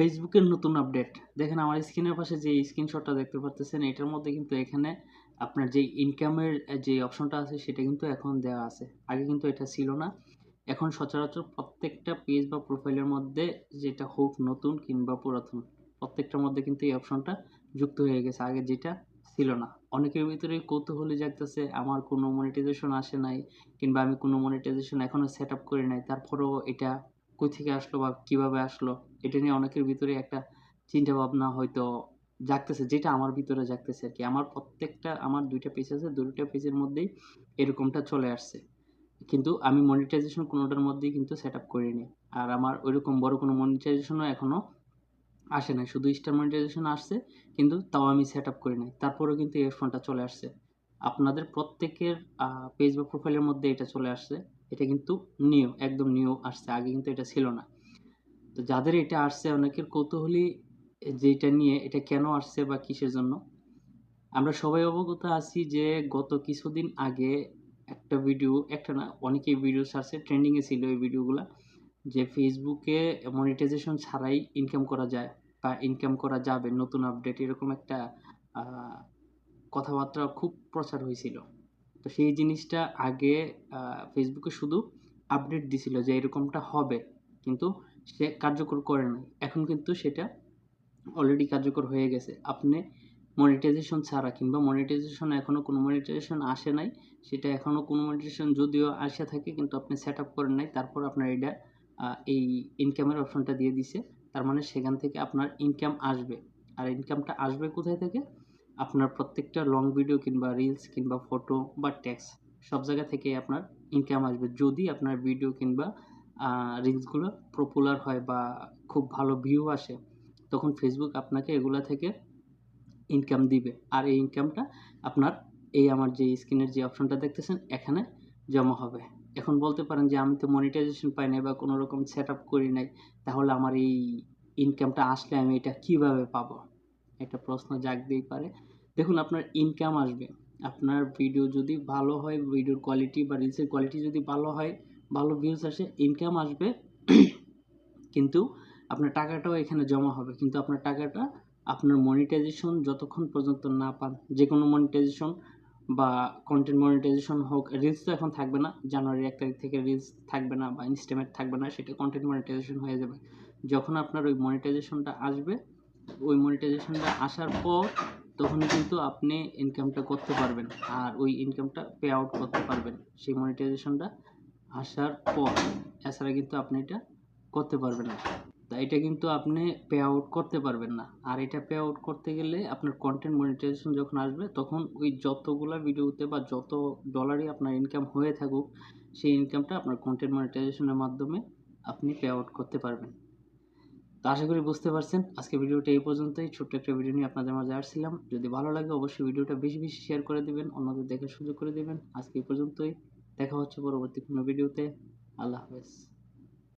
ফেসবুকের নতুন আপডেট দেখেন আমার স্ক্রিনের পাশে যে স্ক্রিনশটটা দেখতে পারতেছেন, এটার মধ্যে কিন্তু এখানে আপনার যে ইনকামের যে অপশনটা আছে, সেটা কিন্তু এখন দেওয়া আছে। আগে কিন্তু এটা ছিল না। এখন সচরাচর প্রত্যেকটা পেজ বা প্রোফাইলের মধ্যে যেটা হোক নতুন কিংবা পুরাতন, প্রত্যেকটার মধ্যে কিন্তু এই অপশনটা যুক্ত হয়ে গেছে। আগে যেটা ছিল না। অনেকের ভিতরে কৌতূহলী জাগতেছে, আমার কোনো মনিটাইজেশন আসে নাই কিংবা, আমি কোনো মনিটাইজেশন এখনও সেট আপ করি নাই তারপরেও এটা কই থেকে আসলো বা কীভাবে আসলো? এটা নিয়ে অনেকের ভিতরে একটা চিন্তা ভাবনা হয়তো জাগতেছে, যেটা আমার ভিতরে জাগতেছে আর কি আমার প্রত্যেকটা, আমার দুইটা পেজ আছে, দুইটা পেজের মধ্যেই এরকমটা চলে আসছে। কিন্তু আমি মনিটাইজেশন কোনোটার মধ্যেই কিন্তু সেট আপ করিনি। আর আমার ওইরকম বড় কোনো মনিটাইজেশনও এখনও আসে নাই। শুধু স্টার মনিটাইজেশন আসছে, কিন্তু তাও আমি সেট আপ করি নাই। তারপরেও কিন্তু এই ফোনটা চলে আসছে। আপনাদের প্রত্যেকের পেজ বা প্রোফাইলের মধ্যে এটা চলে আসছে। এটা কিন্তু নিউ একদম নিউ আসছে। আগে কিন্তু এটা ছিল না। তো যাদের এটা আসছে অনেকের কৌতূহলী, যেটা নিয়ে এটা কেন আসছে বা কিসের জন্য? আমরা সবাই অবগত আছি যে গত কিছুদিন আগে একটা ভিডিও একটা না, অনেকেই ভিডিও ছাড়ছে ট্রেন্ডিংয়ে ছিল এই ভিডিওগুলো যে ফেসবুকে মনিটাইজেশন ছাড়াই ইনকাম করা যায় বা ইনকাম করা যাবে, নতুন আপডেট এরকম একটা কথাবার্তা খুব প্রচার হয়েছিল। তো সেই জিনিসটা আগে ফেসবুকে শুধু আপডেট দিছিল যে এরকমটা হবে, কিন্তু সে কার্যকর করে নাই। এখন কিন্তু সেটা অলরেডি কার্যকর হয়ে গেছে। আপনি মনিটাইজেশন ছাড়া কিংবা মনিটাইজেশন এখনও কোনো মনিটাইজেশন আসে নাই, সেটা এখনও কোনো মনিটাইজেশন যদিও আসে থাকে, কিন্তু আপনি সেট আপ করেন নাই, তারপর আপনার এটা এই ইনকামের অপশনটা দিয়ে দিছে। তার মানে সেখান থেকে আপনার ইনকাম আসবে। আর ইনকামটা আসবে কোথায় থেকে? আপনার প্রত্যেকটা লং ভিডিও কিংবা রিলস কিংবা ফটো বা টেক্স সব জায়গা থেকে আপনার ইনকাম আসবে। যদি আপনার ভিডিও কিংবা রিলসগুলো পপুলার হয় বা খুব ভালো ভিউ আসে, তখন ফেসবুক আপনাকে এগুলা থেকে ইনকাম দিবে। আর এই ইনকামটা আপনার এই আমার যে স্ক্রিনের যে অপশনটা দেখতেছেন, এখানে জমা হবে। এখন বলতে পারেন যে আমি তো মনিটাইজেশন পাই নাই বা কোনো রকম সেট আপ করি নাই, তাহলে আমার এই ইনকামটা আসলে আমি এটা কীভাবে পাবো? একটা প্রশ্ন জাগতেই পারে। দেখুন, আপনার ইনকাম আসবে। আপনার ভিডিও যদি ভালো হয় ভিডিওর কোয়ালিটি বা রিলসের কোয়ালিটি যদি ভালো হয় ভালো ভিউজ আসে ইনকাম আসবে, কিন্তু আপনার টাকাটাও এখানে জমা হবে। কিন্তু আপনার টাকাটা আপনার মনিটাইজেশন যতক্ষণ পর্যন্ত না পান যে কোনো মনিটাইজেশন বা কন্টেন্ট মনিটাইজেশন হোক রিলস তো এখন থাকবে না জানুয়ারি এক তারিখ থেকে রিলস থাকবে না বা ইনস্টামেট থাকবে না, সেটা কন্টেন্ট মনিটাইজেশন হয়ে যাবে। যখন আপনার ওই মনিটাইজেশনটা আসবে, ওই মনিটাইজেশনটা আসার পর তখন কিন্তু আপনি ইনকামটা করতে পারবেন, আর ওই ইনকামটা পে আউট করতে পারবেন। সেই মনিটাইজেশনটা আসার পর, এছাড়া কিন্তু আপনি এটা করতে পারবেন না। তা এটা কিন্তু আপনি পে আউট করতে পারবেন না। আর এটা পে আউট করতে গেলে আপনার কন্টেন্ট মনিটাইজেশন যখন আসবে, তখন ওই যতগুলো ভিডিওতে বা যত ডলারই আপনার ইনকাম হয়ে থাকুক, সেই ইনকামটা আপনার কন্টেন্ট মনিটাইজেশনের মাধ্যমে আপনি পে আউট করতে পারবেন। তো আশা করি বুঝতে পারছেন। আজকে ভিডিওটা এই পর্যন্তই। ছোট্ট একটা ভিডিও নিয়ে আপনাদের মাঝে আসছিলাম। যদি ভালো লাগে, অবশ্যই ভিডিওটা বেশি বেশি শেয়ার করে দেবেন। অন্যদের দেখার সুযোগ করে দেবেন। আজকে এই পর্যন্তই। দেখা হচ্ছে পরবর্তী কোনো ভিডিওতে আল্লাহ হাফেজ।